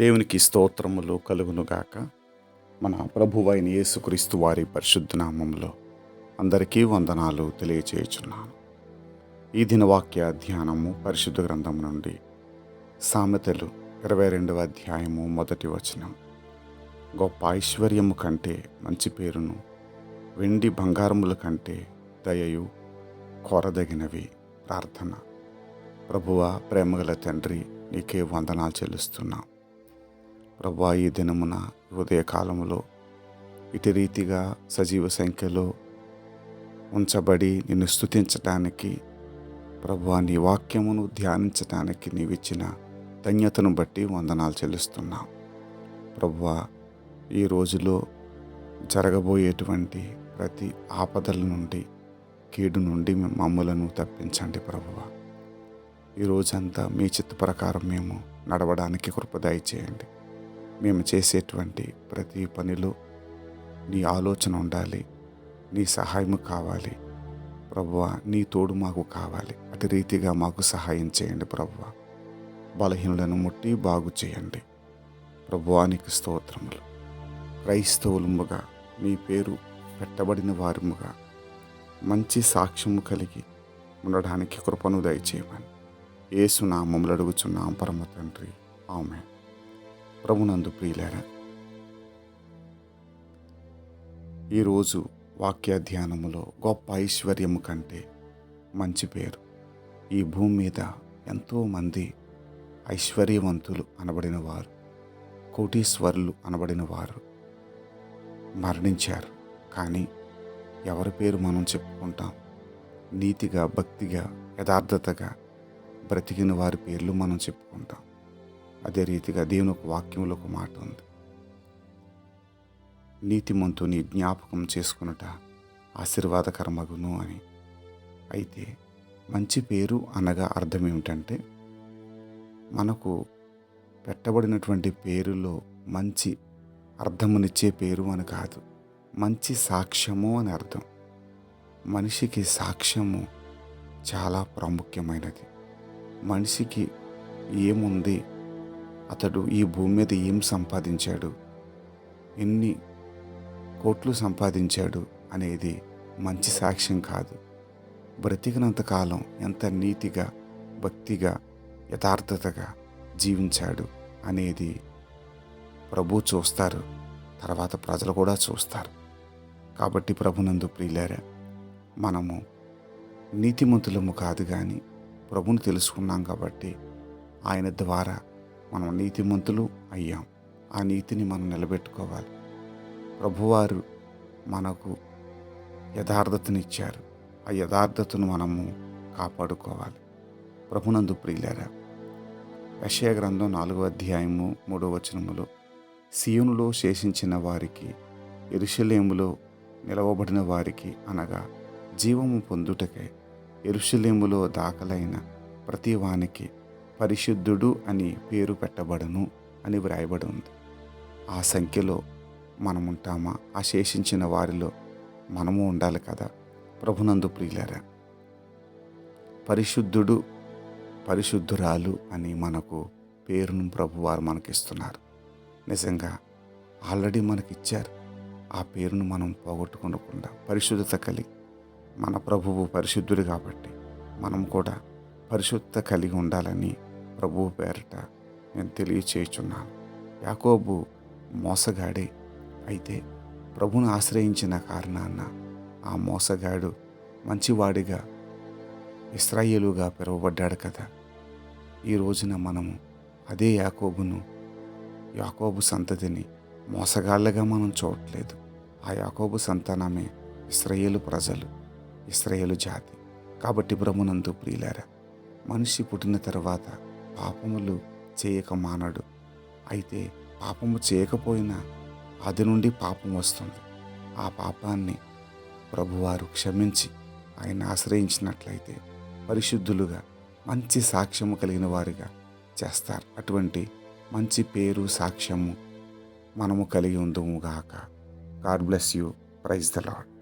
దేవునికి స్తోత్రములు కలుగునుగాక. మన ప్రభువైన యేసుక్రీస్తు వారి పరిశుద్ధ నామంలో అందరికీ వందనాలు తెలియచేయుచున్నాను. ఈ దినవాక్య ధ్యానము పరిశుద్ధ గ్రంథం నుండి సామెతలు ఇరవై రెండవ అధ్యాయము మొదటి వచనం. గొప్ప ఐశ్వర్యము కంటే మంచి పేరును వెండి బంగారముల కంటే దయయు కోరదగినవి ప్రార్థన. ప్రభువ ప్రేమగల తండ్రి నీకే వందనాలు చెల్లిస్తున్నాం. ప్రభా ఈ దినమున ఉదయ కాలములో ఇటు రీతిగా సజీవ సంఖ్యలో ఉంచబడి నిన్ను స్థుతించటానికి ప్రభా నీ వాక్యమును ధ్యానించటానికి నీవిచ్చిన ధన్యతను బట్టి వందనాలు చెల్లిస్తున్నాం. ప్రభువా ఈ రోజులో జరగబోయేటువంటి ప్రతి ఆపదల నుండి కీడు నుండి మమ్మలను తప్పించండి ప్రభువ ఈ రోజంతా మీ చిత్త ప్రకారం మేము నడవడానికి కృపదాయి చేయండి మేము చేసేటువంటి ప్రతి పనిలో నీ ఆలోచన ఉండాలి నీ సహాయం కావాలి. ప్రభువ నీ తోడు మాకు కావాలి. అటు రీతిగా మాకు సహాయం చేయండి ప్రభువ బలహీనులను ముట్టి బాగు చేయండి. ప్రభువానికి స్తోత్రములు. క్రైస్తవులముగా మీ పేరు పెట్టబడిన వారముగా మంచి సాక్ష్యము కలిగి ఉండడానికి కృపను దయచేయమని ఏసునామములు అడుగుచున్నాం. పరమ తండ్రి. ఆమె ప్రభునందు ప్రియులారా ఈరోజు వాక్య ధ్యానములో గొప్ప ఐశ్వర్యము కంటే మంచి పేరు. ఈ భూమి మీద ఎంతోమంది ఐశ్వర్యవంతులు అనబడిన వారు కోటీశ్వరులు అనబడిన వారు మరణించారు. కానీ ఎవరి పేరు మనం చెప్పుకుంటాం? నీతిగా భక్తిగా యథార్థతగా బ్రతికిన వారి పేర్లు మనం చెప్పుకుంటాం. అదే రీతిగా దేవుని ఒక వాక్యంలో ఒక మాట ఉంది. నీతిమంతుని జ్ఞాపకం చేసుకున్నట ఆశీర్వాదకరమగును అని. అయితే మంచి పేరు అనగా అర్థం ఏమిటంటే మనకు పెట్టబడినటువంటి పేరులో మంచి అర్థమునిచ్చే పేరు అని కాదు మంచి సాక్ష్యము అని అర్థం. మనిషికి సాక్ష్యము చాలా ప్రాముఖ్యమైనది. మనిషికి ఏముంది అతడు ఈ భూమి మీద ఏం సంపాదించాడు? ఎన్ని కోట్లు సంపాదించాడు అనేది మంచి సాక్ష్యం కాదు. బ్రతికినంతకాలం ఎంత నీతిగా భక్తిగా యథార్థతగా జీవించాడు అనేది ప్రభు చూస్తారు. తర్వాత ప్రజలు కూడా చూస్తారు. కాబట్టి ప్రభునందు ప్రియులారా మనము నీతిమంతులము కాదు కానీ ప్రభుని తెలుసుకున్నాం కాబట్టి ఆయన ద్వారా మనం నీతిమంతులు అయ్యాం. ఆ నీతిని మనం నిలబెట్టుకోవాలి. ప్రభువారు మనకు యథార్థతనిచ్చారు. ఆ యథార్థతను మనము కాపాడుకోవాలి. ప్రభునందు ప్రియులారా యశయ గ్రంథం నాలుగో అధ్యాయము మూడో వచనములో సియోనులో శేషించిన వారికి ఎరుషలేములో నిలవబడిన వారికి అనగా జీవము పొందుటకై ఎరుషలేములో దాఖలైన ప్రతి వానికి పరిశుద్ధుడు అని పేరు పెట్టబడను అని వ్రాయబడి ఉంది ఆ సంఖ్యలో మనముంటామా? ఆ శేషించిన వారిలో మనము ఉండాలి కదా? ప్రభునందు ప్రియులరా పరిశుద్ధుడు పరిశుద్ధురాలు అని మనకు పేరును ప్రభువారు మనకిస్తున్నారు. నిజంగా ఆల్రెడీ మనకిచ్చారు. ఆ పేరును మనం పోగొట్టుకోకుండా పరిశుద్ధత కలిగి మన ప్రభువు పరిశుద్ధుడు కాబట్టి మనం కూడా పరిశుద్ధత కలిగి ఉండాలని ప్రభువు పేరట నేను తెలియచేయుచున్నాను. యాకోబు మోసగాడే. అయితే ప్రభును ఆశ్రయించిన కారణాన ఆ మోసగాడు మంచివాడిగా ఇస్రాయేలుగా పిలువబడ్డాడు కదా. ఈ రోజున మనము అదే యాకోబును యాకోబు సంతతిని మోసగాళ్ళగా మనం చూడట్లేదు. ఆ యాకోబు సంతానమే ఇస్రాయేలు ప్రజలు ఇస్రాయేలు జాతి. కాబట్టి ప్రభునందు ప్రియులారా మనిషి పుట్టిన తర్వాత పాపములు చేయక మానడు. అయితే పాపము చేయకపోయినా అది నుండి పాపం వస్తుంది. ఆ పాపాన్ని ప్రభువారు క్షమించి ఆయన ఆశ్రయించినట్లయితే పరిశుద్ధులుగా మంచి సాక్ష్యము కలిగిన వారిగా చేస్తారు. అటువంటి మంచి పేరు సాక్ష్యము మనము కలిగి ఉందము గాక. God bless you. Praise the Lord